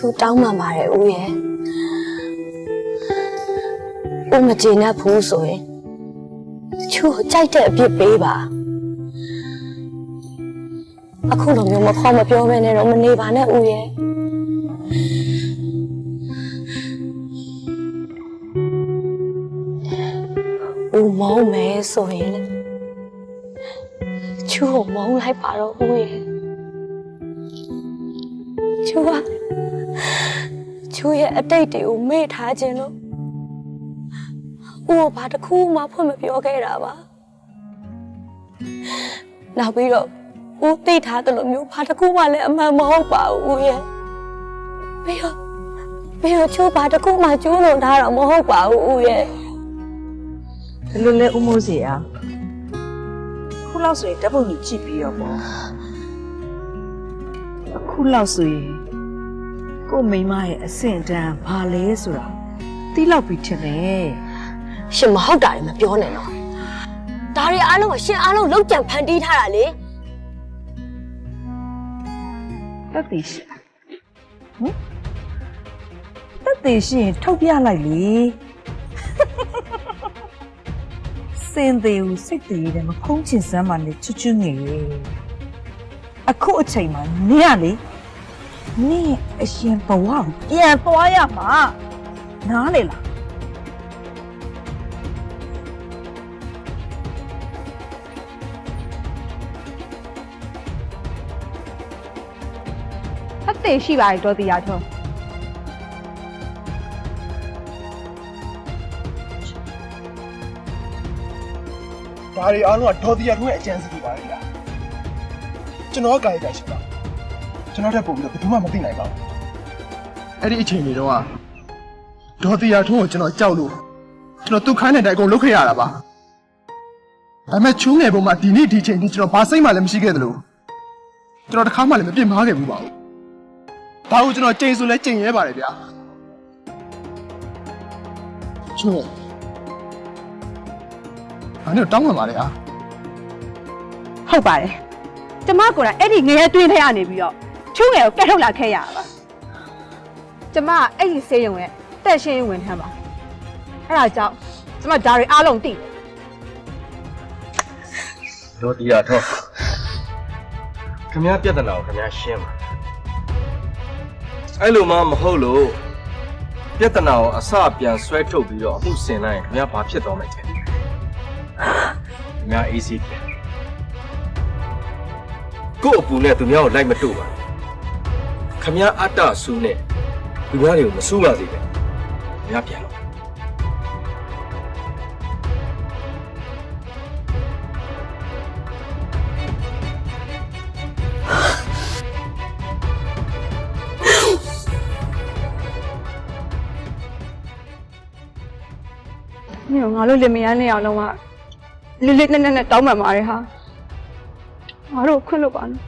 ချိုးတောင်းမှပါတယ်ဦးရဲ့။ဦးမကျေနပ်ဘူးဆိုရင်ချိုးကိုကြိုက်တဲ့အပြစ်ပေးပါ။အခုလိုမျိုးမခေါ်မပြောဘဲနဲ့တော့မနေပါနဲ့ဦးရဲ့။ဦးမောင်းမယ်ဆိုရင်လေချိုးကိုမောင်းလိုက်ပါတော့ဦးရဲ့။ချူက ချူရဲ့အတိတ်တွေကိုမေ့ထားခြင်းလို့ဦးကဘာတစ်ခုမှဖွင့်မပြောခဲ့တာပါနောက်ပြီးတော့ဦးသိထားတယ်လို့မျိုးဘာတစ်ခုမှလည်းအမှန်မဟုတ်ပါဘူးဦးရဲ့ပြီးတော့ပြီးတော့ချူဘာတစ်ခုမှကျိုးလွန်ထားတာမဟုတ်ပါဘူးဦးရဲ့ဘယ်လိုလဲဦးမိုးစီအားခုလောက်ဆိုရင်ဓာတ်ပုံကြီးကြည့်ပြီးတော့ပေါ့အခုလောက်ဆိုရင် ကို့မိန်းမရဲ့အဆင့်တန်းဘာလဲဆိုတာတိလောက်ပြီးထင်တယ်ရှင်မဟုတ်တာလည်းမပြောနဲ့တော့ဒါတွေအားလုံးကရှင်အားလုံးလောက်ကြံဖန်တီးထားတာလေတက်သေးရှိဟမ်တက်သေးရှိရင်ထုတ်ပြလိုက်လေစင်သေးဦးစိတ်တည်းတယ်မဖုံးချင်စမ်းမှနဲ့ချွတ်ချွတ်ငယ်ရဲ့အခုအချိန်မှာနင်ကလေ နင်ရဲ့အရှင်ဘဝကိုပြန်သွားရမှာနားလေလားအသေးရှိပါတယ်ဒေါ်တရားထုံးဒါတွေအားလုံးကဒေါ်တီယာထွန်းရဲ့အကြံစီတွေပါလေလားကျွန်တော်ကကာရီတာရှိပါ ကျွန်တော်တက်ပို့ပြီးတော့ဘယ်သူမှမသိနိုင်ပါဘူးအဲ့ဒီအချိန်တွေတော့ကဒေါ်တီယာထွန်းကိုကျွန်တော်ကြောက်လို့ကျွန်တော်သူ့ခိုင်းတဲ့အတိုင်းအကုန်လုပ်ခဲ့ရတာပါဒါပေမဲ့ချူးငယ်ပုံမှာဒီနေ့ဒီချိန်ထိကျွန်တော်ဘာစိတ်မှလည်းမရှိခဲ့သလိုကျွန်တော်တစ်ခါမှလည်းမပြစ်မှားခဲ့ဘူးပါဘူးဒါကိုကျွန်တော်ချိန်ဆိုလဲချိန်ရဲပါတယ်ဗျာချူးငယ်အဲ့တော့တောင်းပန်ပါလေဟာဟုတ်ပါတယ်ကျမကိုယ်တိုင်အဲ့ဒီငရဲတွင်းထဲကနေပြီးတော့ ချုံးငယ်ကိုကတ်ထုတ်လာခဲ့ရတာပါကျမကအဲ့ဒီဆေးရုံရဲ့တက်ရှင်းရေးဝင်ထမ်းပါအဲ့ဒါကြောင့်ကျမဒါတွေအားလုံးသိတယ်ဒေါ်တီယာထောခင်ဗျားပြဿနာကိုခင်ဗျားရှင်းပါအဲ့လိုမှမဟုတ်လို့ပြဿနာကိုအစပြန်ဆွဲထုတ်ပြီးတော့အမှုဆင်လိုက်ရင်ခင်ဗျားဘာဖြစ်သွားမလဲခင်ဗျား AC ပြန်ကို့အပူနဲ့သူများကိုလိုက်မတို့ပါ ခင်ဗျားအတ္တဆူးနဲ့သူများတွေကိုမဆူးပါစေနဲ့ခင်ဗျားပြန်တော့မင်းတို့ငါတို့လင်မယားနဲ့အောင်လုံးကလစ်လစ်နဲ့နဲ့နဲ့တောင်းပန်ပါတယ်ဟာငါတို့ခွင့်လို့ပါနော်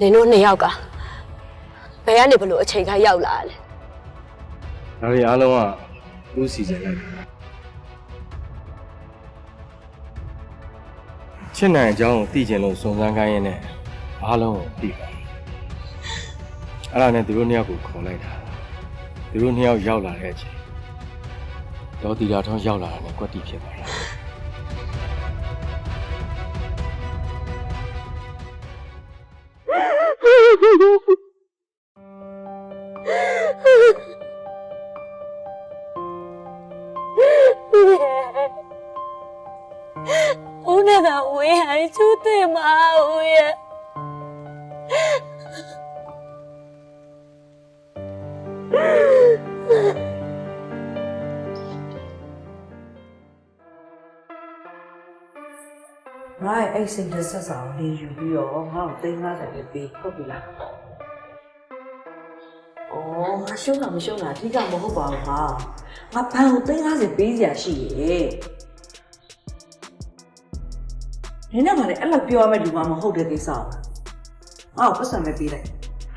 နင်တို့နှစ်ယောက်က ဘယ်ကနေဘလို့အချိန်ခါရောက်လာလဲဒါတွေအားလုံးကဦးစီစဉ်လိုက်တာချစ်နိုင်အကြောင်းကိုသိချင်လို့စုံစမ်းခိုင်းရင်းနဲ့အားလုံးကိုသိပါအဲ့ဒါနဲ့သူတို့နှစ်ယောက်ကိုခေါ်လိုက်တာသူတို့နှစ်ယောက်ရောက်လာတဲ့အချိန်ဒေါ်တီလာထောင်းရောက်လာတာနဲ့ကွက်တီဖြစ်သွားတာ ဦးနဲ့ကဝေးဟန်ချူတဲ့မဦးရဲ့ငါ့ရဲ့အဲ့စိတ်သက်ဆက်စာကိုလေးယူပြီးတော့ငါ့ကိုသိမ်း50ပဲပေးဟုတ်ပြီလားအော်ငါရှုံးတာမရှုံးတာအဓိကမဟုတ်ပါဘူးဟာငါဘန်ကိုသိမ်း50ပေးစရာရှိရဲ့ နင်းနဲ့မှလည်းအဲ့လိုပြောရမယ့်လူမှမဟုတ်တဲ့ကိစ္စကိုငါ့ကိုပတ်စံပဲပေးလိုက်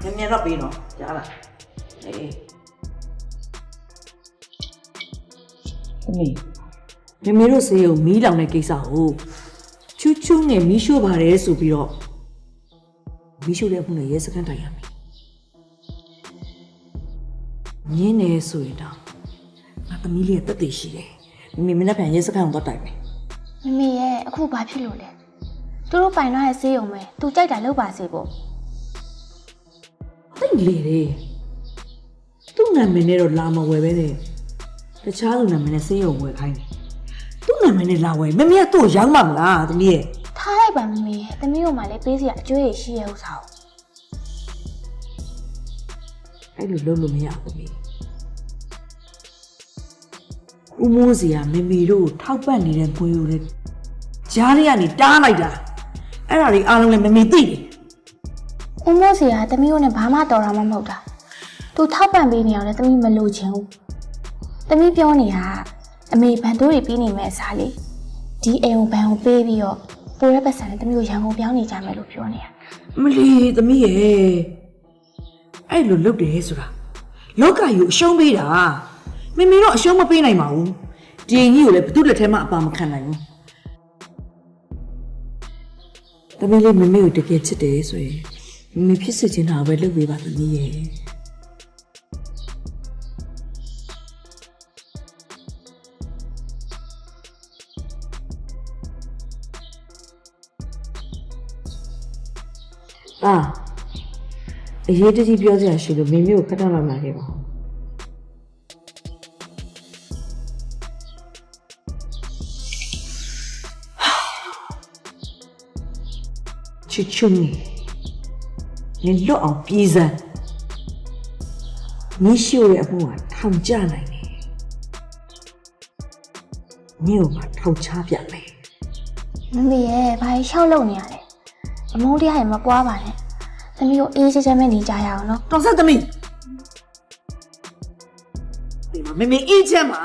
မြန်မြန်တော့ပေးနော်ကြားလားအေးအမေမမေတို့စေးကိုမီးလောင်တဲ့ကိစ္စကိုချူးချူးငယ်မီးရှို့ပါတယ်ဆိုပြီးတော့မီးရှို့တဲ့မှုနဲ့ရဲစခန်းတိုင်ရမယ်ညင်းနေဆိုရင်တော့ငါသမီးလေးရဲ့တက်တည်ရှိတယ်မမေမနေ့ပြန်ရဲစခန်းကိုတော့တိုင်မယ်မမေရဲ့အခုဘာဖြစ်လို့လဲ သူတို့ပိုင်တော့ရဲ့ဆေးရုံပဲသူကြိုက်တာလုပ်ပါစေပေါ့တိတ်လေတယ်သူ့နာမည်နဲ့တော့လာမဝယ်ပဲနဲ့တခြားလူနာမည်နဲ့စေးရုံဝယ်ခိုင်းတယ်သူ့နာမည်နဲ့လာဝယ်မမေကသူ့ကိုရောင်းမှာမလားသမီးရဲ့ထားလိုက်ပါမမေရဲ့သမီးတို့မှလည်းပေးစရာအကျွေးရရှိရဲ့ဥစ္စာကိုအဲ့လိုလုပ်လို့မရဘူးသမီးဦးမိုးစီကမမေတို့ကိုထောက်ပံ့နေတဲ့ဘွေကိုလည်းကြားထဲကနေတားလိုက်တာ အဲ့ဒါတွေအားလုံးလည်းမမေသိတယ်ဦးမိုးစီကသမီးတို့နဲ့ဘာမှတော်တာမှမဟုတ်တာသူထောက်ပံ့ပေးနေအောင်လည်းသမီးမလိုချင်ဘူးသမီးပြောနေတာကအမေဘန်တို့တွေပြီးနေမဲ့အစားလေးဒီအိမ်ကိုဘန်ကိုပေးပြီးတော့ပိုရက်ပတ်စံနဲ့သမီးတို့ရန်ကုန်ပြောင်းနေကြမယ်လို့ပြောနေတာမလီသမီးရဲ့အဲ့လိုလုပ်တယ်ဆိုတာလောကကြီးကိုအရှုံးပေးတာမမေတော့အရှုံးမပေးနိုင်ပါဘူးဒီအင်ကြီးကိုလည်းဘယ်သူလက်ထဲမှအပါမခံနိုင်ဘူး မီးလေးမမေကိုတကယ်ချစ်တယ်ဆိုရင်မမေဖြစ်စေချင်တာပဲလုပ်ပေးပါသမီးရဲ့အာအရေးတကြီးပြောစရာရှိလို့မမေကိုခက်တော့လာလာခဲ့ပါဦး ချစ်ချုံနေနင်လွတ်အောင်ပြေးစမ်းမရှိရဲ့အမှုကထောင်ကျနိုင်တယ်မြို့မှာထောင်ချပြမယ်မမေရဲ့ဘာကြီးရှောက်လုံနေရလဲအမုန်းတရားရင်မပွားပါနဲ့သမီးတို့အေးချမ်းချမ်းပဲနေကြရအောင်နော်တော်ဆက်သမီးဒီမှာမမေအေးချမ်းပါ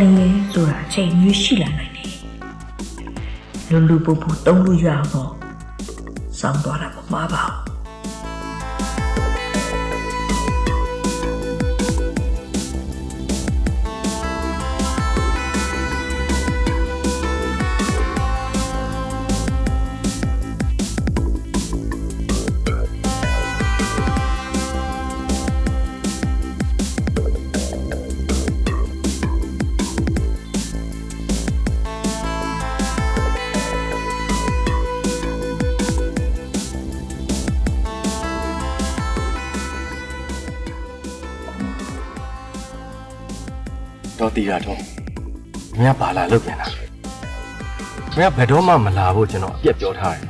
နေရဆိုတာအချိန်မျိုးရှိလာနိုင်တယ်လူလူပူပူတုံးလို့ရအောင်တော့စောင်းသွားတာမမှားပါဘူး တော့တီတာတော့မင်းကဘာလာလုပ်ပြန်တာမင်းကဘယ်တော့မှမလာဖို့ကျွန်တော်အပြက်ပြောထားတယ်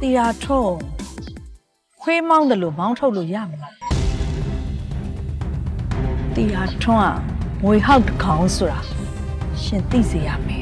တီရာထုံးခွေးမောင်းတယ်လို့မောင်းထုတ်လို့ရမလားတီရာထုံးကငွေဟောက်တစ်ခေါင်းဆိုတာရှင်သိစေရမယ်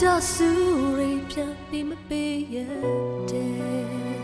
တော့အတဆူရိပြန်ပြီးမပေးရတဲ့